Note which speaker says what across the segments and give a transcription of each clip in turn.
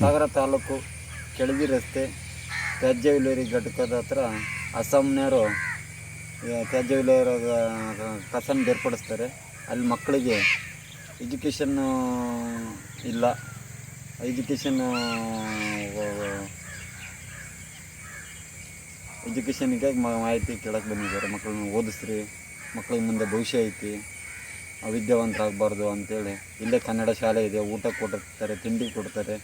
Speaker 1: ಸಾಗರ ತಾಲೂಕು ಕೆಳದಿ ರಸ್ತೆ ತ್ಯಾಜ್ಯ ವಿಲೇರಿ ಘಟಕದ ಹತ್ರ ಅಸ್ಸಾಂನವರು ತ್ಯಾಜ್ಯ ವಿಲೇರ ಕಸನ ಬೇರ್ಪಡಿಸ್ತಾರೆ. ಅಲ್ಲಿ ಮಕ್ಕಳಿಗೆ ಎಜುಕೇಷನ್ ಇಲ್ಲ. ಎಜುಕೇಷನ್ ಎಜುಕೇಷನ್ಗೆ ಮಾಹಿತಿ ಕೇಳಕ್ಕೆ ಬಂದಿದ್ದಾರೆ. ಮಕ್ಕಳನ್ನ ಓದಿಸ್ರಿ. ಮಕ್ಕಳಿಗೆ ಮುಂದೆ ಭವಿಷ್ಯ ಐತಿ. ವಿದ್ಯಾವಂತರಾಗಬಾರ್ದು ಅಂತೇಳಿ. ಇಲ್ಲೇ ಕನ್ನಡ ಶಾಲೆ ಇದೆ. ಊಟ ಕೊಡ್ತಾರೆ ತಿಂಡಿ ಕೊಡ್ತಾರೆ.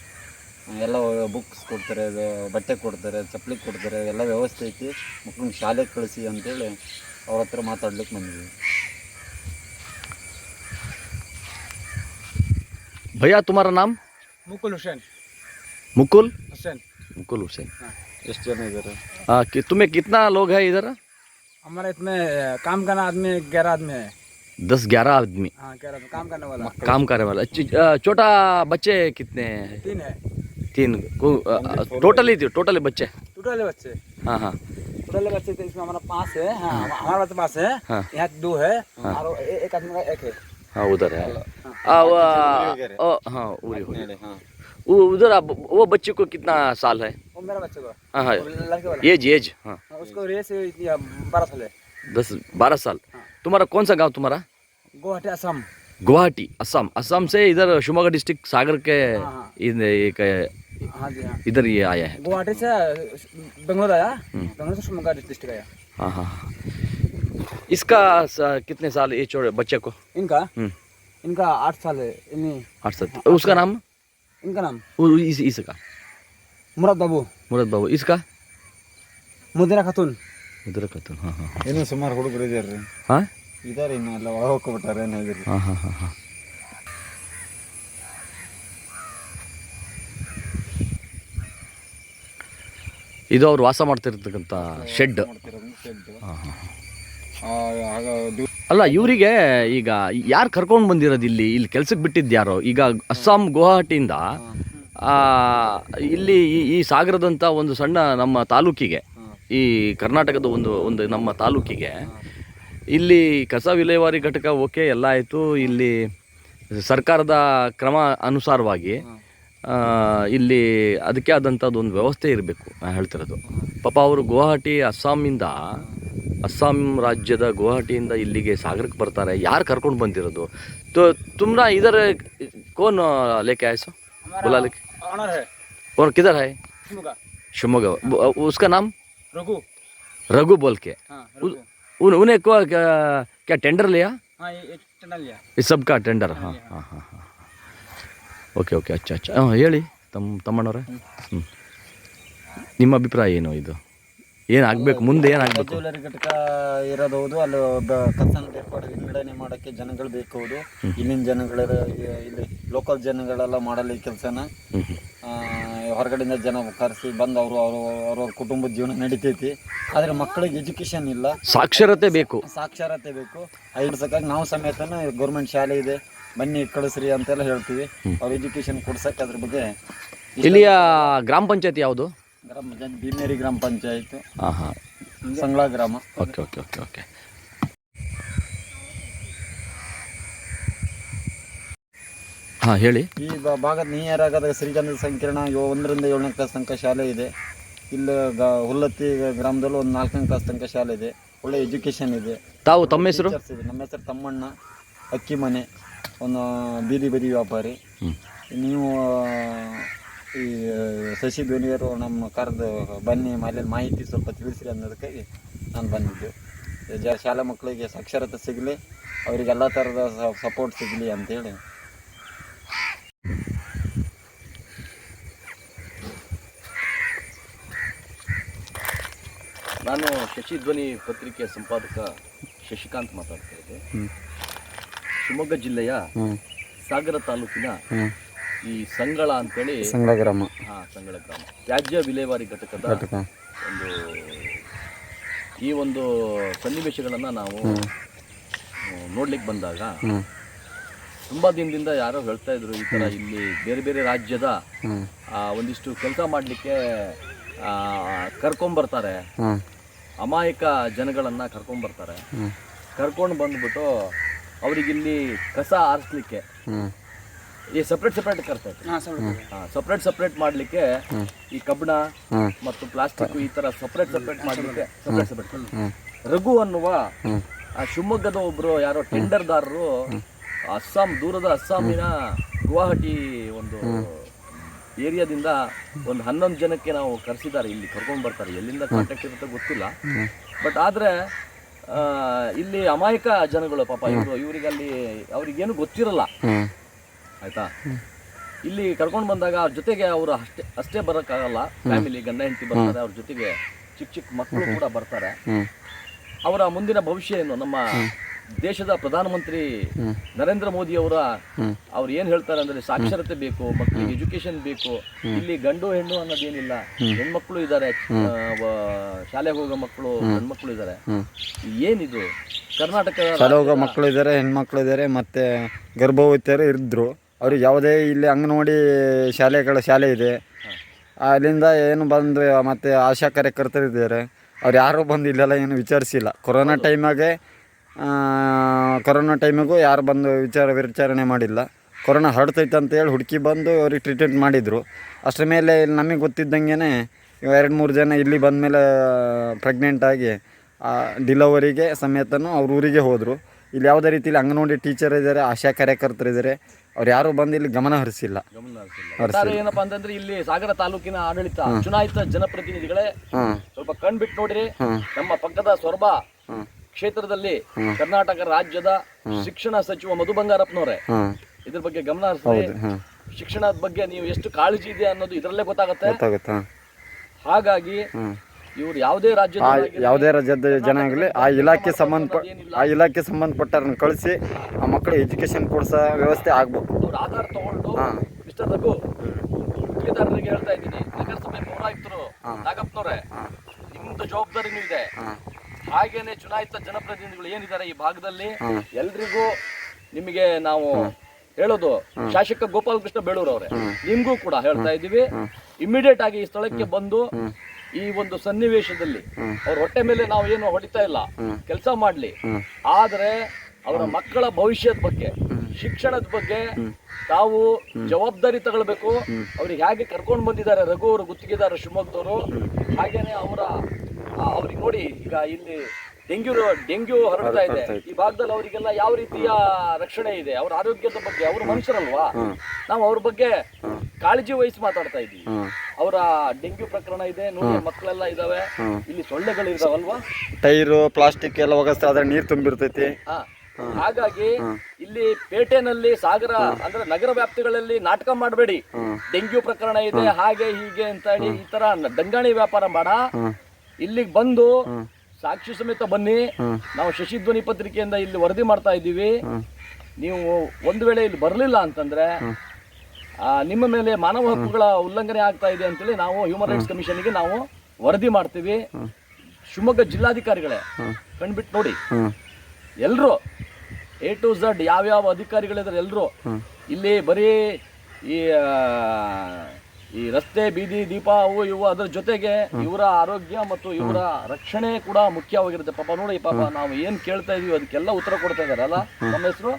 Speaker 1: ಎಲ್ಲ ಬುಕ್ಸ್ ಕೊಡ್ತಾರೆ ಅದು ಬಟ್ಟೆ ಕೊಡ್ತಾರೆ ಚಪ್ಪಲಿ ಕೊಡ್ತಾರೆ ಎಲ್ಲ ವ್ಯವಸ್ಥೆ ಐತಿ ಮಕ್ಕಳನ್ನ ಶಾಲೆಗೆ ಕಳಿಸಿ ಅಂತೇಳಿ ಅವ್ರ ಹತ್ರ ಮಾತಾಡ್ಲಿಕ್ಕೆ ಬಂದಿದ್ವಿ
Speaker 2: भैया तुम्हारा नाम
Speaker 3: मुकुल हुसैन
Speaker 2: मुकुल
Speaker 3: हुसैन
Speaker 2: मुकुल हुसैन
Speaker 1: ಎಷ್ಟು ಜನ ಇದ್ದಾರೆ
Speaker 2: हाँ कि तुम्हें कितना लोग है इधर
Speaker 3: हमारे इसमें काम करना आदमी ग्यारह आदमी है
Speaker 2: दस ग्यारह आदमी
Speaker 3: हाँ ग्यारह काम करने वाला
Speaker 2: काम करने वाला ची- अ, छोटा बच्चे कितने हैं
Speaker 3: तीन है
Speaker 2: तीन टोटल ही थी टोटल बच्चे।
Speaker 3: टोटल बच्चे।
Speaker 2: हाँ हाँ।
Speaker 3: टोटल बच्चे तो इसमें हमारा है हाँ, हाँ हमारा बच्चे है
Speaker 2: हाँ।
Speaker 3: यहाँ दो है हाँ। और एक आदमी का एक है।
Speaker 2: हाँ उधर है। हाँ। हो उधर आप वो बच्चे को कितना साल है?
Speaker 3: वो मेरा बच्चे को।
Speaker 2: हाँ हाँ। एज एज हाँ।
Speaker 3: उसको रेस बारह साल है।
Speaker 2: दस बारह साल। तुम्हारा कौन सा गाँव तुम्हारा?
Speaker 3: गुवाहाटी असम।
Speaker 2: गुवाहाटी असम। असम से इधर शिमोगा डिस्ट्रिक्ट सागर के एक
Speaker 3: हाँ जी हाँ
Speaker 2: इधर ये आया है
Speaker 3: गुवाहाटी से बेंगलोर आया
Speaker 2: हम्म।
Speaker 3: बेंगलोर से शिवमोगा डिस्ट्रिक्ट आया
Speaker 2: हाँ हाँ हाँ। इसका स- कितने साल ये छोड़े बच्चे को
Speaker 3: इनका
Speaker 2: हम्म,
Speaker 3: इनका आठ साल है इन्हीं
Speaker 2: आठ साल उसका नाम
Speaker 3: इनका नाम
Speaker 2: वो इस, इसका
Speaker 3: मुराद बाबू
Speaker 2: मुराद बाबू इसका
Speaker 3: मुदिरा खातून
Speaker 2: उधर खतन हाँ हाँ
Speaker 1: ಇನ್ನೂ ಸುಮಾರು ಹುಡುಗರು ಇದ್ದಾರೆ ರೀ
Speaker 2: हाँ
Speaker 1: ಇದಾರೆ ಇನ್ನು ಎಲ್ಲ ಒಳ ಹೋಗ್ಬಿಟ್ಟಾರೆ ಏನಾಗಿರಿ
Speaker 2: हाँ हाँ ಇದು ಅವ್ರು ವಾಸ ಮಾಡ್ತಿರ್ತಕ್ಕಂಥ ಶೆಡ್ ಅಲ್ಲ, ಇವರಿಗೆ ಈಗ ಯಾರು ಕರ್ಕೊಂಡು ಬಂದಿರೋದು ಇಲ್ಲಿ? ಇಲ್ಲಿ ಕೆಲ್ಸಕ್ಕೆ ಬಿಟ್ಟಿದ್ದು ಯಾರು? ಈಗ ಅಸ್ಸಾಂ ಗುವಾಹಟಿಯಿಂದ ಇಲ್ಲಿ ಈ ಸಾಗರದಂಥ ಒಂದು ಸಣ್ಣ ನಮ್ಮ ತಾಲೂಕಿಗೆ, ಈ ಕರ್ನಾಟಕದ ಒಂದು ಒಂದು ನಮ್ಮ ತಾಲೂಕಿಗೆ, ಇಲ್ಲಿ ಕಸ ವಿಲೇವಾರಿ ಘಟಕ ಓಕೆ, ಎಲ್ಲ ಆಯಿತು. ಇಲ್ಲಿ ಸರ್ಕಾರದ ಕ್ರಮ ಅನುಸಾರವಾಗಿ ಇಲ್ಲಿ ಅದಕ್ಕೆ ಆದಂಥದ್ದು ಒಂದು ವ್ಯವಸ್ಥೆ ಇರಬೇಕು ನಾನು ಹೇಳ್ತಿರೋದು ಪಾಪ ಅವರು ಗುವಾಹಟಿ ಅಸ್ಸಾಮಿಂದ ಅಸ್ಸಾಂ ರಾಜ್ಯದ ಗುವಾಹಟಿಯಿಂದ ಇಲ್ಲಿಗೆ ಸಾಗರಕ್ಕೆ ಬರ್ತಾರೆ ಯಾರು ಕರ್ಕೊಂಡು ಬಂದಿರೋದು तो तुम ना इधर कौन अ, लेके आए सो बुला लेके
Speaker 3: ऑनर है
Speaker 2: और किधर है
Speaker 3: शिवमोगा
Speaker 2: शिवमोगा वो- उसका नाम
Speaker 3: रघु
Speaker 2: रघु बोल के
Speaker 3: हाँ रघु
Speaker 2: उन, उन्हें को क्या, क्या टेंडर लिया
Speaker 3: हाँ ये एक टनल लिया
Speaker 2: इस सब का टेंडर हाँ हाँ हाँ हाँ ಓಕೆ ಓಕೆ ಅಚ್ಚ ಅಚ್ಚ. ಹಾಂ ಹೇಳಿ ತಮ್ಮ ತಮ್ಮಣ್ಣವ್ರೆ. ಹ್ಞೂ ನಿಮ್ಮ ಅಭಿಪ್ರಾಯ ಏನು ಇದು? ಏನಾಗಬೇಕು ಮುಂದೆ ಏನಾಗಬೇಕು
Speaker 1: ಜ್ಯುವೆಲರಿ ಘಟಕ ಇರೋದು ಹೌದು ಅಲ್ಲಿ ಕಸನ ಬೇರ್ಪಾಡು ವಿಂಗಡಣೆ ಮಾಡೋಕ್ಕೆ ಜನಗಳು ಬೇಕು ಹೌದು ಇಲ್ಲಿನ ಜನಗಳ ಇಲ್ಲಿ ಲೋಕಲ್ ಜನಗಳೆಲ್ಲ ಮಾಡಲ್ಲ ಈ ಕೆಲಸನ. ಹೊರಗಡೆಯಿಂದ ಜನ ಕರೆಸಿ ಬಂದು ಅವರು ಅವರು ಅವ್ರವ್ರ ಕುಟುಂಬದ ಜೀವನ ನಡೀತೈತಿ. ಆದರೆ ಮಕ್ಕಳಿಗೆ ಎಜುಕೇಶನ್ ಇಲ್ಲ.
Speaker 2: ಸಾಕ್ಷರತೆ ಬೇಕು.
Speaker 1: ಸಾಕ್ಷರತೆ ಬೇಕು. ಐಡ್ಸಕ್ಕಾಗಿ ನಾವು ಸಮೇತನ ಗೌರ್ಮೆಂಟ್ ಶಾಲೆ ಇದೆ. ಬನ್ನಿ ಕಳಿಸ್ರಿ ಅಂತೆಲ್ಲ ಹೇಳ್ತೀವಿ. ಅವ್ರ ಎಜುಕೇಶನ್ ಕೊಡ್ಸಕ್ಕೆ ಅದ್ರ ಬಗ್ಗೆ
Speaker 2: ಇಲ್ಲಿಯ ಗ್ರಾಮ ಪಂಚಾಯತ್ ಯಾವುದು?
Speaker 1: ಗ್ರಾಮ ಪಂಚಾಯತ್ ಭೀಮೇರಿ ಗ್ರಾಮ ಪಂಚಾಯತ್.
Speaker 2: ಹಾಂ ಹಾಂ
Speaker 1: ಸಂಗ್ಲಾ ಗ್ರಾಮ.
Speaker 2: Okay okay okay okay. ಹಾಂ ಹೇಳಿ.
Speaker 1: ಈ ಬ- ಭಾಗದ ಆಗದಾಗ ಶ್ರೀಗಂಧ ಸಂಕೀರ್ಣ ಯೋ- ಒಂದರಿಂದ ಏಳನೇ ಕ್ಲಾಸ್ ತನಕ ಶಾಲೆ ಇದೆ. ಇಲ್ಲಿ ಗ ಹುಲ್ಲತ್ತಿ ಗ್ರಾಮದಲ್ಲೂ ಒಂದು ನಾಲ್ಕನೇ ಕ್ಲಾಸ್ ತನಕ ಶಾಲೆ ಇದೆ. ಒಳ್ಳೆ ಎಜುಕೇಷನ್ ಇದೆ.
Speaker 2: ತಾವು ತಮ್ಮ ಹೆಸರು?
Speaker 1: ಟೀಚರ್ಸ್ ಇದೆ. ನಮ್ಮ ಹೆಸರು ತಮ್ಮಣ್ಣ ಅಕ್ಕಿ ಮನೆ. ಒಂದು ಬೀದಿ ಬದಿ ವ್ಯಾಪಾರಿ. ನೀವು ಈ ಶಶಿ ಬೇನಿಯರು ನಮ್ಮ ಕರೆದು ಬನ್ನಿ ಮೇಲೆ ಮಾಹಿತಿ ಸ್ವಲ್ಪ ತಿಳಿಸಿರಿ ಅನ್ನೋದಕ್ಕಾಗಿ ನಾನು ಬಂದಿದ್ದೆ. ಜ ಶಾಲಾ ಮಕ್ಕಳಿಗೆ ಸಾಕ್ಷರತೆ ಸಿಗಲಿ ಅವರಿಗೆ ಎಲ್ಲ ಥರದ ಸಪೋರ್ಟ್ ಸಿಗಲಿ ಅಂತೇಳಿ.
Speaker 2: ನಾನು ಶಶಿ ಧ್ವನಿ ಪತ್ರಿಕೆಯ ಸಂಪಾದಕ ಶಶಿಕಾಂತ್ ಮಾತಾಡ್ತಾ ಇದ್ದೆ. ಶಿವಮೊಗ್ಗ ಜಿಲ್ಲೆಯ ಸಾಗರ ತಾಲೂಕಿನ ಈ ಸಂಗಳ ಅಂತೇಳಿ
Speaker 1: ಸಂಗಳ ಗ್ರಾಮ.
Speaker 2: ಹಾ ಸಂಗಳ ಗ್ರಾಮ. ತ್ಯಾಜ್ಯ ವಿಲೇವಾರಿ ಘಟಕದ ಒಂದು ಈ ಒಂದು ಸನ್ನಿವೇಶಗಳನ್ನು ನಾವು ನೋಡ್ಲಿಕ್ಕೆ ಬಂದಾಗ ತುಂಬಾ ದಿನದಿಂದ ಯಾರೋ ಹೇಳ್ತಾ ಇದ್ರು ಈ ತರ ಇಲ್ಲಿ ಬೇರೆ ಬೇರೆ ರಾಜ್ಯದ ಒಂದಿಷ್ಟು ಕೆಲಸ ಮಾಡಲಿಕ್ಕೆ ಕರ್ಕೊಂಬರ್ತಾರೆ. ಅಮಾಯಕ ಜನಗಳನ್ನ ಕರ್ಕೊಂಬರ್ತಾರೆ. ಕರ್ಕೊಂಡು ಬಂದ್ಬಿಟ್ಟು ಅವ್ರಿಗಿಲ್ಲಿ ಕಸ ಆರಿಸ್ಲಿಕ್ಕೆ ಈ ಸಪ್ರೇಟ್ ಸಪ್ರೇಟ್ ಕರ್ತಾ ಇತ್ತು
Speaker 3: ಹಾಂ ಸರ್
Speaker 2: ಸಪ್ರೇಟ್ ಸಪ್ರೇಟ್ ಮಾಡಲಿಕ್ಕೆ ಈ ಕಬ್ಬಣ ಮತ್ತು ಪ್ಲಾಸ್ಟಿಕ್ ಈ ತರ ಸಪ್ರೇಟ್ ಸಪ್ರೇಟ್ ಮಾಡಲಿಕ್ಕೆ ಸಪ್ರೇಟ್ ಸಪ್ರೇಟ್ ರಘು ಅನ್ನುವ ಆ ಶಿವಮೊಗ್ಗದ ಒಬ್ರು ಯಾರೋ ಟೆಂಡರ್ದಾರರು ಅಸ್ಸಾಂ ದೂರದ ಅಸ್ಸಾಮಿನ ಗುವಾಹಟಿ ಒಂದು ಏರಿಯಾದಿಂದ ಒಂದು ಹನ್ನೊಂದು ಜನಕ್ಕೆ ನಾವು ಕರೆಸಿದ್ದಾರೆ. ಇಲ್ಲಿ ಕರ್ಕೊಂಡು ಬರ್ತಾರೆ. ಎಲ್ಲಿಂದ ಕಾಂಟ್ಯಾಕ್ಟ್ ಇರುತ್ತೆ ಗೊತ್ತಿಲ್ಲ. ಬಟ್ ಆದ್ರೆ ಇಲ್ಲಿ ಅಮಾಯಕ ಜನಗಳು ಪಾಪ ಇವರು ಇವರಿಗೆ ಅಲ್ಲಿ ಅವ್ರಿಗೇನು ಗೊತ್ತಿರಲ್ಲ. ಆಯ್ತಾ? ಇಲ್ಲಿ ಕರ್ಕೊಂಡು ಬಂದಾಗ ಅವ್ರ ಜೊತೆಗೆ ಅವರು ಅಷ್ಟೇ ಅಷ್ಟೇ ಬರೋಕ್ಕಾಗಲ್ಲ. ಫ್ಯಾಮಿಲಿ ಗಂಡ ಹೆಂಡತಿ ಬರ್ತಾರೆ ಅವ್ರ ಜೊತೆಗೆ ಚಿಕ್ಕ ಚಿಕ್ಕ ಮಕ್ಕಳು ಕೂಡ ಬರ್ತಾರೆ. ಅವರ ಮುಂದಿನ ಭವಿಷ್ಯ ಏನು? ನಮ್ಮ ದೇಶದ ಪ್ರಧಾನಮಂತ್ರಿ ನರೇಂದ್ರ ಮೋದಿ ಅವರ ಅವ್ರು ಏನ್ ಹೇಳ್ತಾರೆ ಅಂದ್ರೆ ಸಾಕ್ಷರತೆ ಬೇಕು ಮಕ್ಕಳಿಗೆ ಎಜುಕೇಶನ್ ಬೇಕು ಇಲ್ಲಿ ಗಂಡು ಹೆಣ್ಣು ಅನ್ನೋದೇನಿಲ್ಲ. ಹೆಣ್ಮಕ್ಳು ಇದ್ದಾರೆ ಶಾಲೆಗೆ ಹೋಗೋ ಮಕ್ಕಳು ಹೆಣ್ಮಕ್ಳು ಇದ್ದಾರೆ. ಏನಿದು? ಕರ್ನಾಟಕ
Speaker 1: ಶಾಲೆ ಹೋಗೋ ಮಕ್ಕಳು ಇದ್ದಾರೆ ಹೆಣ್ಮಕ್ಳು ಇದ್ದಾರೆ ಮತ್ತೆ ಗರ್ಭವತಿಯರು ಇದ್ರು ಅವ್ರಿಗೆ ಯಾವುದೇ ಇಲ್ಲಿ ಅಂಗನವಾಡಿ ಶಾಲೆಗಳ ಶಾಲೆ ಇದೆ. ಅಲ್ಲಿಂದ ಏನು ಬಂದು ಮತ್ತೆ ಆಶಾ ಕಾರ್ಯಕರ್ತರು ಇದ್ದಾರೆ. ಅವ್ರು ಯಾರೂ ಬಂದು ಇಲ್ಲೆಲ್ಲ ಏನು ವಿಚಾರಿಸಿಲ್ಲ. ಕೊರೋನಾ ಟೈಮಾಗೆ ಕೊರೋನಾ ಟೈಮಿಗೂ ಯಾರು ಬಂದು ವಿಚಾರ ವಿಚಾರಣೆ ಮಾಡಿಲ್ಲ. ಕೊರೋನಾ ಹರಡ್ತೈತೆ ಅಂತೇಳಿ ಹುಡುಕಿ ಬಂದು ಅವ್ರಿಗೆ ಟ್ರೀಟ್ಮೆಂಟ್ ಮಾಡಿದರು. ಅಷ್ಟರ ಮೇಲೆ ಇಲ್ಲಿ ನಮಗೆ ಗೊತ್ತಿದ್ದಂಗೆ ಎರಡು ಮೂರು ಜನ ಇಲ್ಲಿ ಬಂದಮೇಲೆ ಪ್ರೆಗ್ನೆಂಟ್ ಆಗಿ ಡಿಲವರಿಗೆ ಸಮೇತನೂ ಅವ್ರ ಊರಿಗೆ ಹೋದರು. ಇಲ್ಲಿ ಯಾವುದೇ ರೀತಿಯಲ್ಲಿ ಅಂಗನವಾಡಿ ಟೀಚರ್ ಇದ್ದಾರೆ ಆಶಾ ಕಾರ್ಯಕರ್ತರು ಇದ್ದಾರೆ ಅವ್ರು ಯಾರು ಬಂದು ಇಲ್ಲಿ ಗಮನ ಹರಿಸಿಲ್ಲ.
Speaker 2: ಗಮನ ಹರಿಸಿಲ್ಲ. ಒಟ್ಟಾರೆ ಏನಪ್ಪಾ ಅಂತಂದ್ರೆ ಇಲ್ಲಿ ಸಾಗರ ತಾಲೂಕಿನ ಆಡಳಿತ ಚುನಾಯಿತ ಜನಪ್ರತಿನಿಧಿಗಳೇ ಸ್ವಲ್ಪ ಕಣ್ಬಿಟ್ಟು ನೋಡ್ರಿ. ನಮ್ಮ ಪಕ್ಕದ ಸೊರಬ ಕ್ಷೇತ್ರದಲ್ಲಿ ಕರ್ನಾಟಕ ರಾಜ್ಯದ ಶಿಕ್ಷಣ ಸಚಿವ ಮಧು ಬಂಗಾರಪ್ಪನವರೇ. ಇದ್ರ ಬಗ್ಗೆ ಗಮನ ಹರಿಸ್ರಿ ಶಿಕ್ಷಣದ ಬಗ್ಗೆ ನೀವು ಎಷ್ಟು ಕಾಳಜಿ ಇದೆ ಅನ್ನೋದು ಇದರಲ್ಲೇ ಗೊತ್ತಾಗುತ್ತೆ. ಹಾಗಾಗಿ. ಇವ್ರು ಯಾವುದೇ ರಾಜ್ಯದ
Speaker 1: ಯಾವುದೇ ರಾಜ್ಯದ ಜನ ಆಗಲಿ ಆ ಇಲಾಖೆ ಸಂಬಂಧ ಆ ಇಲಾಖೆ ಸಂಬಂಧಪಟ್ಟವ್ರನ್ನ ಕಳಿಸಿ ಆ ಮಕ್ಕಳಿಗೆ ಎಜುಕೇಶನ್ ಕೊಡಿಸೋ ವ್ಯವಸ್ಥೆ ಆಗ್ಬೇಕು.
Speaker 2: ಅವ್ರ ಆಧಾರ್ ತಗೊಂಡು ಇಷ್ಟದಕ್ಕೂ ಗುತ್ತಿಗೆದಾರರಿಗೆ ಹೇಳ್ತಾ ಇದ್ದೀನಿ ನಗರಸಭೆ ಪೌರಾಯುಕ್ತರು ನಾಗಪ್ಪನವ್ರೆ ನಿಮ್ದು ಜವಾಬ್ದಾರಿನೂ ಇದೆ. ಹಾಗೇನೆ ಚುನಾಯಿತ ಜನಪ್ರತಿನಿಧಿಗಳು ಏನಿದ್ದಾರೆ ಈ ಭಾಗದಲ್ಲಿ ಎಲ್ರಿಗೂ ನಿಮಗೆ ನಾವು ಹೇಳೋದು ಶಾಸಕ ಗೋಪಾಲಕೃಷ್ಣ ಕೃಷ್ಣ ಬೇಳೂರ್ ಅವರೇ. ನಿಮ್ಗೂ ಕೂಡ ಹೇಳ್ತಾ ಇದ್ದೀವಿ. ಇಮಿಡಿಯೇಟ್ ಆಗಿ ಈ ಸ್ಥಳಕ್ಕೆ ಬಂದು ಈ ಒಂದು ಸನ್ನಿವೇಶದಲ್ಲಿ ಅವ್ರ ಹೊಟ್ಟೆ ಮೇಲೆ ನಾವು ಏನು ಹೊಡಿತಾ ಇಲ್ಲ. ಕೆಲಸ ಮಾಡ್ಲಿ. ಆದ್ರೆ ಅವರ ಮಕ್ಕಳ ಭವಿಷ್ಯದ ಬಗ್ಗೆ ಶಿಕ್ಷಣದ ಬಗ್ಗೆ ತಾವು ಜವಾಬ್ದಾರಿ ತಗೊಳ್ಬೇಕು. ಅವ್ರಿಗೆ ಹೇಗೆ ಕರ್ಕೊಂಡು ಬಂದಿದ್ದಾರೆ ರಘು ಅವರು ಗುತ್ತಿಗೆದಾರ ಶಿವಮೊಗ್ಗದವರು. ಹಾಗೇನೆ ಅವರ ಅವ್ರಿಗೆ ನೋಡಿ ಈಗ ಇಲ್ಲಿ ಡೆಂಗ್ಯೂ ಡೆಂಗ್ಯೂ ಹರಡ್ತಾ ಇದೆ. ಈ ಭಾಗದಲ್ಲಿ ಅವರಿಗೆಲ್ಲ ಯಾವ ರೀತಿಯ ರಕ್ಷಣೆ ಇದೆ? ಅವ್ರ ಆರೋಗ್ಯದ ಬಗ್ಗೆ ಅವರು ಮನುಷ್ಯರಲ್ವಾ? ನಾವು ಅವ್ರ ಬಗ್ಗೆ ಕಾಳಜಿ ವಹಿಸಿ ಮಾತಾಡ್ತಾ ಇದ್ದೀವಿ.
Speaker 1: ಹ್ಮ್.
Speaker 2: ಅವರ ಡೆಂಗ್ಯೂ ಪ್ರಕರಣ ಇದೆ ನೋಡಿ ಮಕ್ಕಳೆಲ್ಲ ಇದಾವೆ. ಇಲ್ಲಿ ಸೊಳ್ಳೆಗಳು ಇದಾವಲ್ವಾ
Speaker 1: ಟೈರು ಪ್ಲಾಸ್ಟಿಕ್ ಎಲ್ಲ ಹೋಗಿಸ್ತಾ ಅದ್ರ ನೀರು ತುಂಬಿರ್ತೈತಿ.
Speaker 2: ಹಾಗಾಗಿ ಇಲ್ಲಿ ಪೇಟೆನಲ್ಲಿ ಸಾಗರ ಅಂದ್ರೆ ನಗರ ವ್ಯಾಪ್ತಿಗಳಲ್ಲಿ ನಾಟಕ ಮಾಡಬೇಡಿ. ಡೆಂಗ್ಯೂ ಪ್ರಕರಣ ಇದೆ ಹಾಗೆ ಹೀಗೆ ಅಂತ ಹೇಳಿ ಈ ತರ ದಂಗಾಣಿ ವ್ಯಾಪಾರ ಮಾಡ. ಇಲ್ಲಿಗೆ ಬಂದು ಸಾಕ್ಷಿ ಸಮೇತ ಬನ್ನಿ. ನಾವು ಶಶಿಧ್ವನಿ ಪತ್ರಿಕೆಯಿಂದ ಇಲ್ಲಿ ವರದಿ ಮಾಡ್ತಾ ಇದ್ದೀವಿ. ನೀವು ಒಂದು ವೇಳೆ ಇಲ್ಲಿ ಬರಲಿಲ್ಲ ಅಂತಂದ್ರೆ ನಿಮ್ಮ ಮೇಲೆ ಮಾನವ ಹಕ್ಕುಗಳ ಉಲ್ಲಂಘನೆ ಆಗ್ತಾ ಇದೆ ಅಂತೇಳಿ ನಾವು ಹ್ಯೂಮನ್ ರೈಟ್ಸ್ ಕಮಿಷನ್ಗೆ ನಾವು ವರದಿ ಮಾಡ್ತೀವಿ. ಶಿವಮೊಗ್ಗ ಜಿಲ್ಲಾಧಿಕಾರಿಗಳೇ ಕಣ್ಬಿಟ್ಟು ನೋಡಿ. ಎಲ್ಲರೂ ಎ ಟು ಝಡ್ ಯಾವ್ಯಾವ ಅಧಿಕಾರಿಗಳಿದ್ದಾರೆ ಎಲ್ಲರೂ ಇಲ್ಲಿ ಬರೀ ಈ ಈ ರಸ್ತೆ ಬೀದಿ ದೀಪ ಅವು ಇವು ಅದ್ರ ಜೊತೆಗೆ ಇವರ ಆರೋಗ್ಯ ಮತ್ತು ಇವರ ರಕ್ಷಣೆ ಕೂಡ ಮುಖ್ಯವಾಗಿರುತ್ತೆ. ಪಾಪ ನೋಡಿ ಪಾಪ ನಾವು ಏನ್ ಕೇಳ್ತಾ ಇದೀವಿ ಅದಕ್ಕೆಲ್ಲ ಉತ್ತರ ಕೊಡ್ತಾ ಇದಾರೆ ಅಲ್ಲ? ನಮ್ಮ ಹೆಸರು?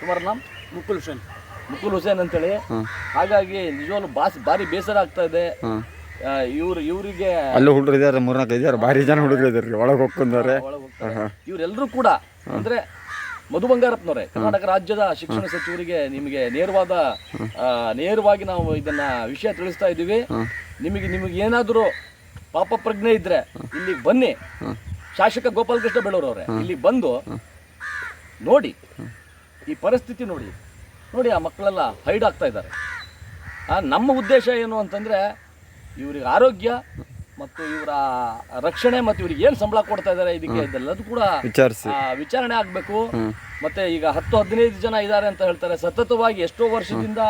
Speaker 2: ಕುಮಾರ್ ನಾಮ್?
Speaker 3: ಮುಕುಲ್ ಹುಸೇನ್.
Speaker 2: ಮುಕುಲ್ ಹುಸೇನ್ ಅಂತೇಳಿ. ಹಾಗಾಗಿ ನಿಜವಾಗ್ಲು ಬಾಸ್ ಭಾರಿ ಬೇಸರ ಆಗ್ತಾ ಇದೆ. ಇವ್ರು ಇವರಿಗೆ
Speaker 1: ಅಲ್ಲಿ ಹುಡುಗರು ಇದ್ದಾರೆ ಮೂರ್ನಾಲ್ಕು ಇದ್ದಾರೆ ಭಾರಿ ಜನ ಹುಡುಗರು ಇದ್ದಾರೆ ಒಳಗೆ
Speaker 2: ಹೋಗ್ತಾರೆ. ಇವರೆಲ್ಲರೂ ಕೂಡ ಅಂದ್ರೆ ಮಧು ಬಂಗಾರಪ್ಪನವರೇ. ಕರ್ನಾಟಕ ರಾಜ್ಯದ ಶಿಕ್ಷಣ ಸಚಿವರಿಗೆ ನಿಮಗೆ ನೇರವಾದ ನೇರವಾಗಿ ನಾವು ಇದನ್ನ ವಿಷಯ ತಿಳಿಸ್ತಾ ಇದ್ದೀವಿ. ನಿಮಗೆ ನಿಮಗೆ ಏನಾದರೂ ಪಾಪ ಪ್ರಜ್ಞೆ ಇದ್ರೆ ಇಲ್ಲಿ ಬನ್ನಿ. ಶಾಸಕ ಗೋಪಾಲಕೃಷ್ಣ ಬೆಳೂರವ್ರೆ ಇಲ್ಲಿ ಬಂದು ನೋಡಿ ಈ ಪರಿಸ್ಥಿತಿ ನೋಡಿ. ನೋಡಿ ಆ ಮಕ್ಕಳೆಲ್ಲ ಹೈಡ್ ಆಗ್ತಾ ಇದ್ದಾರೆ. ನಮ್ಮ ಉದ್ದೇಶ ಏನು ಅಂತಂದ್ರೆ ಇವರಿಗೆ ಆರೋಗ್ಯ ಮತ್ತು ಇವರ ರಕ್ಷಣೆ ಮತ್ತು ಇವ್ರಿಗೆ ಏನು ಸಂಬಳ ಕೊಡ್ತಾ ಇದಾರೆ ಇದಕ್ಕೆ ಇದೆಲ್ಲದೂ ಕೂಡ
Speaker 1: ವಿಚಾರಿಸಿ.
Speaker 2: ವಿಚಾರಣೆ ಆಗಬೇಕು. ಮತ್ತೆ ಈಗ ಹತ್ತು ಹದಿನೈದು ಜನ ಇದ್ದಾರೆ ಅಂತ ಹೇಳ್ತಾರೆ. ಸತತವಾಗಿ ಎಷ್ಟೋ ವರ್ಷದಿಂದ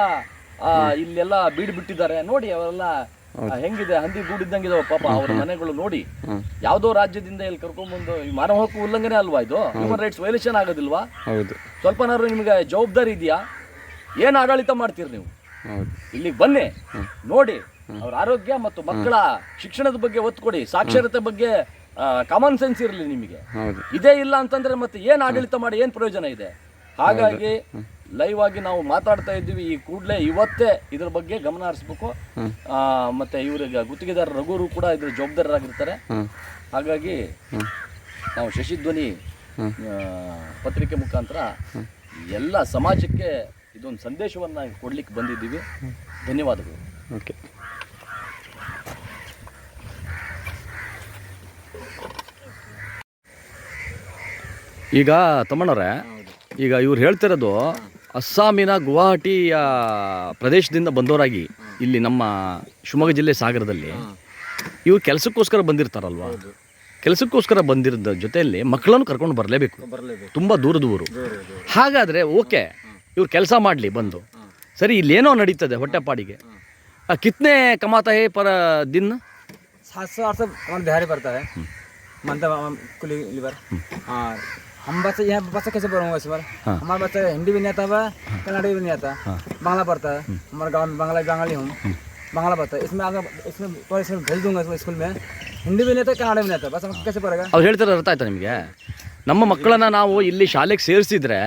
Speaker 2: ಇಲ್ಲೆಲ್ಲ ಬೀಡ್ ಬಿಟ್ಟಿದ್ದಾರೆ ನೋಡಿ ಅವರೆಲ್ಲ ಹೆಂಗಿದೆ? ಹಂದಿ ಗೂಡಿದ್ದಂಗಿದಾವ ಪಾಪ ಅವ್ರ ಮನೆಗಳು ನೋಡಿ. ಯಾವ್ದೋ ರಾಜ್ಯದಿಂದ ಇಲ್ಲಿ ಕರ್ಕೊಂಡ್ಬಂದು ಬಂದು ಮಾನವ ಹಕ್ಕು ಉಲ್ಲಂಘನೆ ಅಲ್ವಾ ಇದು? ಹ್ಯೂಮನ್ ರೈಟ್ಸ್ ವೈಲೇಷನ್ ಆಗೋದಿಲ್ವಾ? ಸ್ವಲ್ಪನಾದ್ರು ನಿಮ್ಗೆ ಜವಾಬ್ದಾರಿ ಇದೆಯಾ? ಏನು ಆಡಳಿತ ಮಾಡ್ತೀರಿ ನೀವು? ಇಲ್ಲಿಗೆ ಬನ್ನಿ. ನೋಡಿ. ಅವ್ರ ಆರೋಗ್ಯ ಮತ್ತು ಮಕ್ಕಳ ಶಿಕ್ಷಣದ ಬಗ್ಗೆ ಒತ್ತು ಕೊಡಿ ಸಾಕ್ಷರತೆ ಬಗ್ಗೆ ಕಾಮನ್ ಸೆನ್ಸ್ ಇರಲಿ ನಿಮಗೆ. ಇದೇ ಇಲ್ಲ ಅಂತಂದ್ರೆ ಮತ್ತೆ ಏನ್ ಆಡಳಿತ ಮಾಡಿ ಏನ್ ಪ್ರಯೋಜನ ಇದೆ? ಹಾಗಾಗಿ ಲೈವ್ ಆಗಿ ನಾವು ಮಾತಾಡ್ತಾ ಇದ್ದೀವಿ. ಈ ಕೂಡಲೇ ಇವತ್ತೇ ಇದ್ರ ಬಗ್ಗೆ ಗಮನ ಹರಿಸ್ಬೇಕು. ಮತ್ತೆ ಇವ್ರಿಗೆ ಗುತ್ತಿಗೆದಾರ ರಘುರು ಕೂಡ ಇದ್ರ ಜವಾಬ್ದಾರರಾಗಿರ್ತಾರೆ. ಹಾಗಾಗಿ ನಾವು ಶಶಿಧ್ವನಿ ಪತ್ರಿಕೆ ಮುಖಾಂತರ ಎಲ್ಲ ಸಮಾಜಕ್ಕೆ ಇದೊಂದು ಸಂದೇಶವನ್ನು ಕೊಡ್ಲಿಕ್ಕೆ ಬಂದಿದ್ದೀವಿ. ಧನ್ಯವಾದಗಳು.
Speaker 1: ಓಕೆ.
Speaker 2: ಈಗ ತಮ್ಮಣ್ಣವ್ರೆ ಈಗ ಇವ್ರು ಹೇಳ್ತಿರೋದು ಅಸ್ಸಾಮಿನ ಗುವಾಹಟಿಯ ಪ್ರದೇಶದಿಂದ ಬಂದವರಾಗಿ ಇಲ್ಲಿ ನಮ್ಮ ಶಿವಮೊಗ್ಗ ಜಿಲ್ಲೆ ಸಾಗರದಲ್ಲಿ ಇವ್ರು ಕೆಲಸಕ್ಕೋಸ್ಕರ ಬಂದಿರ್ತಾರಲ್ವಾ ಕೆಲಸಕ್ಕೋಸ್ಕರ ಬಂದಿರೋದ ಜೊತೆಯಲ್ಲಿ ಮಕ್ಕಳನ್ನು ಕರ್ಕೊಂಡು ಬರಲೇಬೇಕು
Speaker 1: ಬರಲೇಬೇಕು
Speaker 2: ತುಂಬ ದೂರದ ಊರು
Speaker 1: ದೂರ ದೂರ
Speaker 2: ಹಾಗಾದರೆ ಓಕೆ ಇವ್ರು ಕೆಲಸ ಮಾಡಲಿ ಬಂದು ಸರಿ ಇಲ್ಲೇನೋ ನಡೀತದೆ ಹೊಟ್ಟೆಪಾಡಿಗೆ ಆ, ಕಿತ್ನೆ ಕಮಾತ ಹೇ ಪರ ದಿನ
Speaker 3: सात सौ आठ सौ हमारे दिहाड़ी पड़ता है मंथा कुली लीवर और हम बच्चे यहाँ बच्चा कैसे पढ़ूंगा इस बार हमारा बच्चा हिंदी भी नहीं आता हुआ कन्नड़ भी नहीं आता बांग्ला पढ़ता है हमारे गाँव में बांग्ला बंगाली हूँ बांग्ला पढ़ता है इसमें आगे इसमें तो इसमें भेज दूंगा इसमें स्कूल में हिंदी भी नहीं आता कन्नड़ भी नहीं आता बस हम कैसे पढ़ेगा
Speaker 2: ಅವ್ರು ಹೇಳ್ತಾರೆ ಅರ್ಥ ಆಯ್ತಾ ನಿಮಗೆ ನಮ್ಮ ಮಕ್ಕಳನ್ನ ನಾವು ಇಲ್ಲಿ ಶಾಲೆಗೆ ಸೇರಿಸಿದ್ರೆ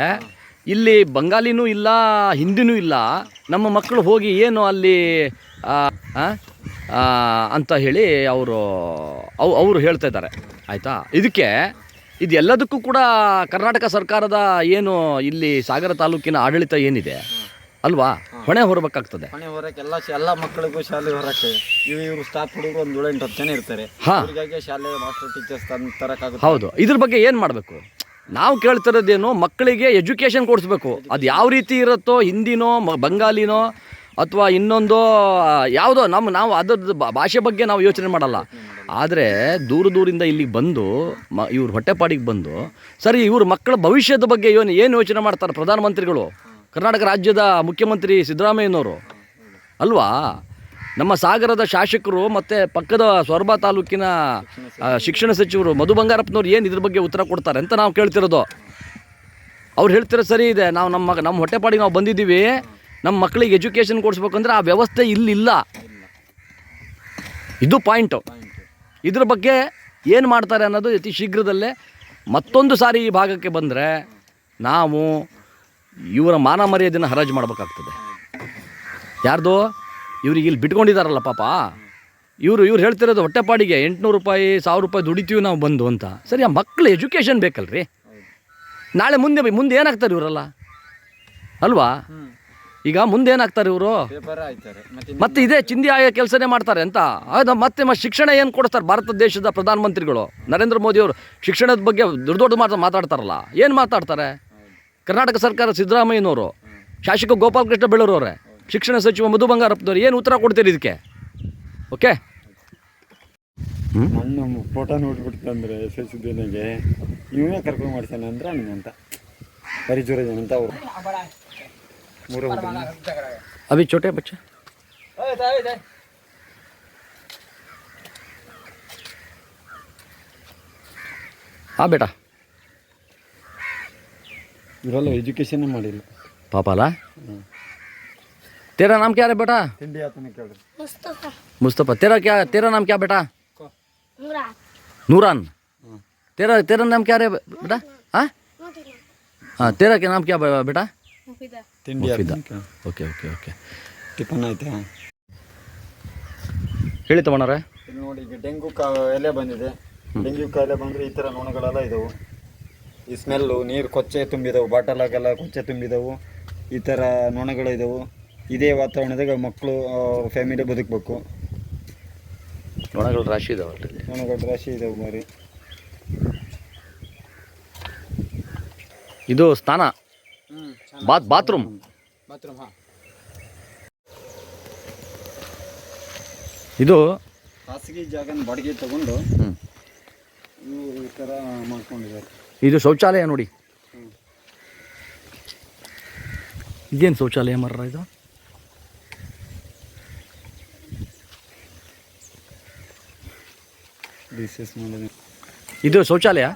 Speaker 2: ಇಲ್ಲಿ ಬಂಗಾಲಿನೂ ಇಲ್ಲ ಹಿಂದಿನೂ ಇಲ್ಲ ನಮ್ಮ ಮಕ್ಕಳು ಹೋಗಿ ಏನು ಅಲ್ಲಿ ಆ, ಆ, ಆ, ಅಂತ ಹೇಳಿ ಅವರು ಅವ್ ಅವರು ಹೇಳ್ತಾ ಇದ್ದಾರೆ ಆಯಿತಾ ಇದಕ್ಕೆ ಇದು ಎಲ್ಲದಕ್ಕೂ ಕೂಡ ಕರ್ನಾಟಕ ಸರ್ಕಾರದ ಏನು ಇಲ್ಲಿ ಸಾಗರ ತಾಲೂಕಿನ ಆಡಳಿತ ಏನಿದೆ? ಅಲ್ವಾ? ಹೊಣೆ ಹೊರಬೇಕಾಗ್ತದೆ.
Speaker 1: ಹೊಣೆ ಹೊರಕ್ಕೆ ಎಲ್ಲ ಎಲ್ಲ ಮಕ್ಕಳಿಗೂ ಶಾಲೆ ಹೊರಕ್ಕೆ ಇವ್ ಇವರು ಸ್ಟಾಫ್ ಹುಡುಗರು ಒಂದು ಏಳು ಎಂಟು ಹತ್ತು ಜನ ಇರ್ತಾರೆ.
Speaker 2: ಹಾ.
Speaker 1: ಅವ್ರಿಗಾಗಿ ಶಾಲೆ ಮಾಸ್ಟರ್ ಟೀಚರ್ಸ್ ತಂದು ತರಕ್ಕಾಗುತ್ತೆ.
Speaker 2: ಹೌದು. ಇದ್ರ ಬಗ್ಗೆ ಏನು ಮಾಡಬೇಕು? ನಾವು ಕೇಳ್ತಿರೋದೇನು ಮಕ್ಕಳಿಗೆ ಎಜುಕೇಷನ್ ಕೊಡಿಸ್ಬೇಕು. ಅದು ಯಾವ ರೀತಿ ಇರುತ್ತೋ ಹಿಂದಿನೋ ಮ ಬಂಗಾಲಿನೋ ಅಥವಾ ಇನ್ನೊಂದು ಯಾವುದೋ ನಮ್ಮ, ನಾವು ಅದರದ್ದು ಭಾಷೆ ಬಗ್ಗೆ ನಾವು ಯೋಚನೆ ಮಾಡಲ್ಲ. ಆದರೆ ದೂರ ದೂರಿಂದ ಇಲ್ಲಿಗೆ ಬಂದು, ಮ, ಇವ್ರ ಹೊಟ್ಟೆಪಾಡಿಗೆ ಬಂದು, ಸರಿ, ಇವ್ರ ಮಕ್ಕಳ ಭವಿಷ್ಯದ ಬಗ್ಗೆ ಏನು ಏನು ಯೋಚನೆ ಮಾಡ್ತಾರೆ ಪ್ರಧಾನಮಂತ್ರಿಗಳು? ಕರ್ನಾಟಕ ರಾಜ್ಯದ ಮುಖ್ಯಮಂತ್ರಿ ಸಿದ್ದರಾಮಯ್ಯನವರು. ಅಲ್ವಾ? ನಮ್ಮ ಸಾಗರದ ಶಾಸಕರು ಮತ್ತು ಪಕ್ಕದ ಸೊರಬ ತಾಲೂಕಿನ ಶಿಕ್ಷಣ ಸಚಿವರು ಮಧು ಬಂಗಾರಪ್ಪನವ್ರು ಏನು ಇದ್ರ ಬಗ್ಗೆ ಉತ್ತರ ಕೊಡ್ತಾರೆ ಅಂತ ನಾವು ಕೇಳ್ತಿರೋದು. ಅವ್ರು ಹೇಳ್ತಿರೋ ಸರಿ ಇದೆ. ನಾವು ನಮ್ಮ ನಮ್ಮ ಹೊಟ್ಟೆಪಾಡಿಗೆ ನಾವು ಬಂದಿದ್ದೀವಿ. ನಮ್ಮ ಮಕ್ಕಳಿಗೆ ಎಜುಕೇಷನ್ ಕೊಡಿಸ್ಬೇಕಂದ್ರೆ ಆ ವ್ಯವಸ್ಥೆ ಇಲ್ಲಿಲ್ಲ. ಇದು ಪಾಯಿಂಟು ಇದ್ರ ಬಗ್ಗೆ ಏನು ಮಾಡ್ತಾರೆ ಅನ್ನೋದು ಅತಿ ಶೀಘ್ರದಲ್ಲೇ ಮತ್ತೊಂದು ಸಾರಿ ಈ ಭಾಗಕ್ಕೆ ಬಂದರೆ ನಾವು ಇವರ ಮಾನ ಮರ್ಯಾದೆನ ಹರಾಜು ಮಾಡಬೇಕಾಗ್ತದೆ. ಯಾರ್ದು? ಇವ್ರಿಗೆ ಇಲ್ಲಿ ಬಿಟ್ಕೊಂಡಿದ್ದಾರಲ್ಲ ಪಾಪ. ಇವರು, ಇವ್ರು ಹೇಳ್ತಿರೋದು ಹೊಟ್ಟೆಪಾಡಿಗೆ ಎಂಟುನೂರು ರೂಪಾಯಿ, ಸಾವಿರ ರೂಪಾಯಿ ದುಡಿತೀವಿ ನಾವು ಬಂದು ಅಂತ. ಸರಿ, ಆ ಮಕ್ಕಳು ಎಜುಕೇಷನ್ ಬೇಕಲ್ರಿ? ನಾಳೆ ಮುಂದೆ ಮುಂದೆ ಏನಾಗ್ತಾರೆ ಇವರಲ್ಲ? ಅಲ್ವಾ? ಈಗ ಮುಂದೆ ಏನಾಗ್ತಾರೆ ಇವರು?
Speaker 1: ಪೇಪರ್ ಆಯ್ತಾರೆ. ಮತ್ತೆ
Speaker 2: ಮತ್ತೆ ಇದೇ ಚಿಂದಿ ಆಯೋ ಕೆಲಸನೇ ಮಾಡ್ತಾರೆ ಅಂತ. ಹೌದಾ ಮತ್ತೆ ಮ- ಶಿಕ್ಷಣ ಏನು ಕೊಡ್ತಾರೆ ಭಾರತ ದೇಶದ ಪ್ರಧಾನಮಂತ್ರಿಗಳು? ನರೇಂದ್ರ ಮೋದಿ ಅವರು ಶಿಕ್ಷಣದ ಬಗ್ಗೆ ದೊಡ್ಡ ದೊಡ್ಡ ಮಾತು ಮಾತಾಡ್ತಾರಲ್ಲ ಏನು ಮಾತಾಡ್ತಾರೆ? ಕರ್ನಾಟಕ ಸರ್ಕಾರ ಸಿದ್ದರಾಮಯ್ಯನವರು ಶಾಸಕ ಗೋಪಾಲಕೃಷ್ಣ ಅವರೇ ಶಿಕ್ಷಣ ಸಚಿವ ಮಧು ಬಂಗಾರಪ್ಪನವ್ರು ಏನು ಉತ್ತರ ಕೊಡ್ತೀರಿ ಇದಕ್ಕೆ? ಓಕೆ?
Speaker 1: ನನ್ನ ಫೋಟೋ ನೋಡ್ಬಿಡ್ತಂದ್ರೆ ಎಸ್ ಎಸ್ ದಿನಗೆ ಇವನೇ ಕರ್ಕೊಂಡು ಮಾಡ್ತಾನೆ ಅಂದ್ರೆ ಅಂತ ಪರಿಜೋರ ಜನ ಅಂತ ಅವರು. ಮೂರು ಹುಡುಗನ
Speaker 2: ಅಭಿ ಚೋಟೆ ಬಚ್ಚ ಹಾ ಬೇಟಾ
Speaker 1: ಇವರೆಲ್ಲ ಎಜುಕೇಶನ್ ಮಾಡಿಲ್ಲ
Speaker 2: ಪಾಪ ಅಲ್ಲ तेरा नाम क्या है बेटा
Speaker 1: ತಿಂಡಿ ಆತನ ಕೇಳ್ರಿ
Speaker 4: मुस्तफ़ा
Speaker 2: मुस्तफ़ा तेरा क्या तेरा नाम क्या बेटा
Speaker 4: मुराद
Speaker 2: नूरान तेरा तेरा नाम क्या है बेटा हाँ हाँ तेरा क्या नाम क्या बे- बेटा
Speaker 4: मुफीदा
Speaker 1: ತಿಂಡಿ.
Speaker 2: Okay okay okay.
Speaker 1: ಟಿಫನ್ ಆಯ್ತಾ?
Speaker 2: ಹೇಳಿ ತಗೊಂಡ್ರೆ
Speaker 1: ಇಲ್ಲಿ ನೋಡಿ ಈಗ ಡೆಂಗು ಕಾ ಎಲೆ ಬಂದಿದೆ. ಡೆಂಗ್ಯೂ ಕಾಯಿಲೆ ಬಂದರೆ ಈ ಥರ ನೊಣಗಳೆಲ್ಲ ಇದಾವೆ. ಈ ಸ್ಮೆಲ್ಲು ನೀರು ಕೊಚ್ಚೆ ತುಂಬಿದವು ಬಾಟಲಾಗೆಲ್ಲ ಕೊಚ್ಚೆ ತುಂಬಿದವು. ಈ ಥರ ನೊಣಗಳು ಇದಾವೆ. ಇದೇ ವಾತಾವರಣದಾಗ ಮಕ್ಕಳು ಫ್ಯಾಮಿಲಿ ಬದುಕಬೇಕು.
Speaker 2: ನೊಣಗಳು ರಾಶಿ ಇದಾವೆ
Speaker 1: ನೋಣಗಳ ರಾಶಿ ಇದಾವೆ ಮಾರಿ.
Speaker 2: ಇದು ಸ್ನಾನ. ಬಾತ್ ಬಾತ್ರೂಮ್.
Speaker 3: ಬಾತ್ರೂಮ್ ಹಾಂ.
Speaker 2: ಇದು
Speaker 1: ಖಾಸಗಿ ಜಾಗ ಬಾಡಿಗೆ ತಗೊಂಡು ಈ ಥರ ಮಾಡ್ಕೊಂಡಿದ್ದಾರೆ.
Speaker 2: ಇದು ಶೌಚಾಲಯ ನೋಡಿ. ಇದೇನು ಶೌಚಾಲಯ ಮರ ಇದು? ಇದು ಶೌಚಾಲಯ?